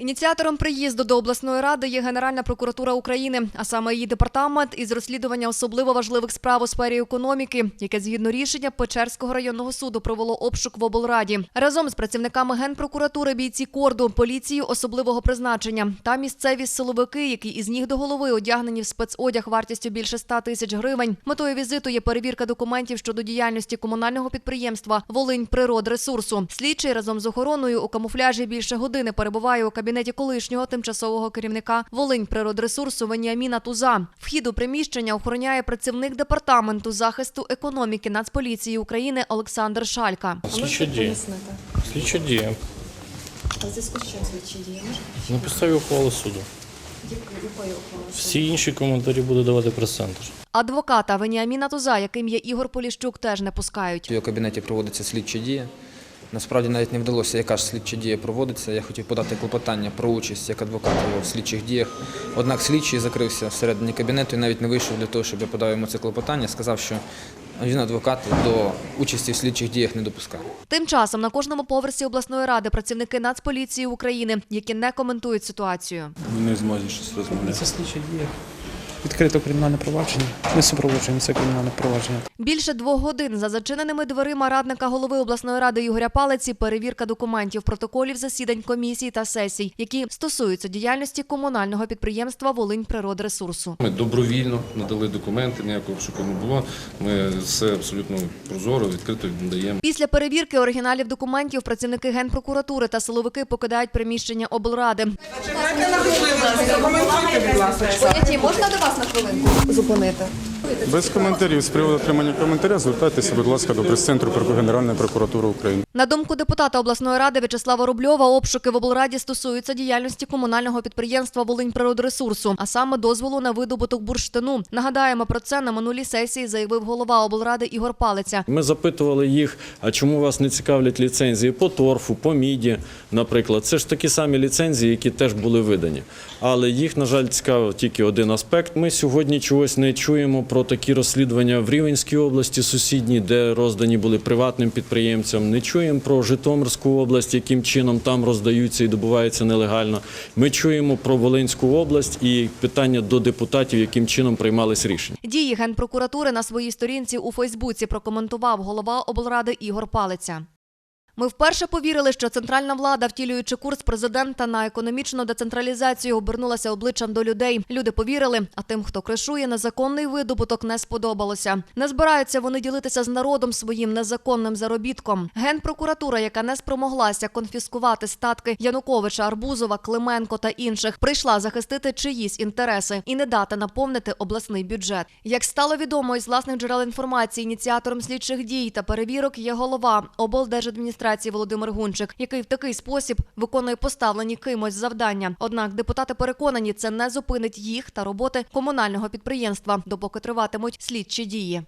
Ініціатором приїзду до обласної ради є Генеральна прокуратура України, а саме її департамент із розслідування особливо важливих справ у сфері економіки, яке згідно рішення Печерського районного суду провело обшук в облраді. Разом з працівниками генпрокуратури, бійці корду, поліції особливого призначення та місцеві силовики, які із ніг до голови одягнені в спецодяг вартістю більше 100 тисяч гривень. Метою візиту є перевірка документів щодо діяльності комунального підприємства Волинь Природресурсу. Слідчий разом з охороною у камуфляжі більше години перебуває у кабінеті колишнього тимчасового керівника Волинь Природресурсу Веніаміна Туза. Вхід у приміщення охороняє працівник департаменту захисту економіки Нацполіції України Олександр Шалька. Слідчі дії. Слідчі дії. А в зв'язку з чим слідчі дії? На підставі ухвали суду. Всі інші коментарі буде давати прес-центр. Адвоката Веніаміна Туза, яким є Ігор Поліщук, теж не пускають. В його кабінеті проводиться слідчі дії. Насправді навіть не вдалося, яка ж слідча дія проводиться. Я хотів подати клопотання про участь як адвоката його в слідчих діях. Однак слідчий закрився всередині кабінету і навіть не вийшов для того, щоб я подав йому це клопотання. Сказав, що він адвокат до участі в слідчих діях не допускає. Тим часом на кожному поверсі обласної ради працівники Нацполіції України, які не коментують ситуацію. не в змозі щось розмовляти. Це слідчі дії. Відкрито кримінальне провадження. Ми супроводжуємо це кримінальне провадження. Більше двох годин за зачиненими дверима радника голови обласної ради Ігоря Палиці перевірка документів, протоколів засідань комісій та сесій, які стосуються діяльності комунального підприємства Волинь Природресурсу. Ми добровільно надали документи, ніякого обшуку не було. Ми все абсолютно прозоро, відкрито надаємо. Після перевірки оригіналів документів працівники генпрокуратури та силовики покидають приміщення облради. Можна до вас на хвилинку зупинити? Без коментарів з приводу отримання коментаря звертайтеся, будь ласка, до прес-центру Генеральної прокуратури України. На думку депутата обласної ради В'ячеслава Рубльова, обшуки в облраді стосуються діяльності комунального підприємства Волинь Природресурсу, а саме дозволу на видобуток бурштину. Нагадаємо про це на минулій сесії заявив голова облради Ігор Палиця. Ми запитували їх, а чому вас не цікавлять ліцензії по торфу, по міді, наприклад. Це ж такі самі ліцензії, які теж були видані. Але їх, на жаль, цікавив тільки один аспект. Ми сьогодні чогось не чуємо про такі розслідування в Рівенській області, сусідній, де роздані були приватним підприємцям. Не чуємо про Житомирську область, яким чином там роздаються і добуваються нелегально. Ми чуємо про Волинську область і питання до депутатів, яким чином приймались рішення. Дії генпрокуратури на своїй сторінці у Фейсбуці прокоментував голова облради Ігор Палиця. Ми вперше повірили, що центральна влада, втілюючи курс президента на економічну децентралізацію, обернулася обличчям до людей. Люди повірили, а тим, хто кришує незаконний видобуток, не сподобалося. Не збираються вони ділитися з народом своїм незаконним заробітком. Генпрокуратура, яка не спромоглася конфіскувати статки Януковича, Арбузова, Клименко та інших, прийшла захистити чиїсь інтереси і не дати наповнити обласний бюджет. Як стало відомо із власних джерел інформації, ініціатором слідчих дій та перевірок є голова облдержадміністрації Володимир Гунчик, який в такий спосіб виконує поставлені кимось завдання. Однак депутати переконані, це не зупинить їх та роботи комунального підприємства, допоки триватимуть слідчі дії.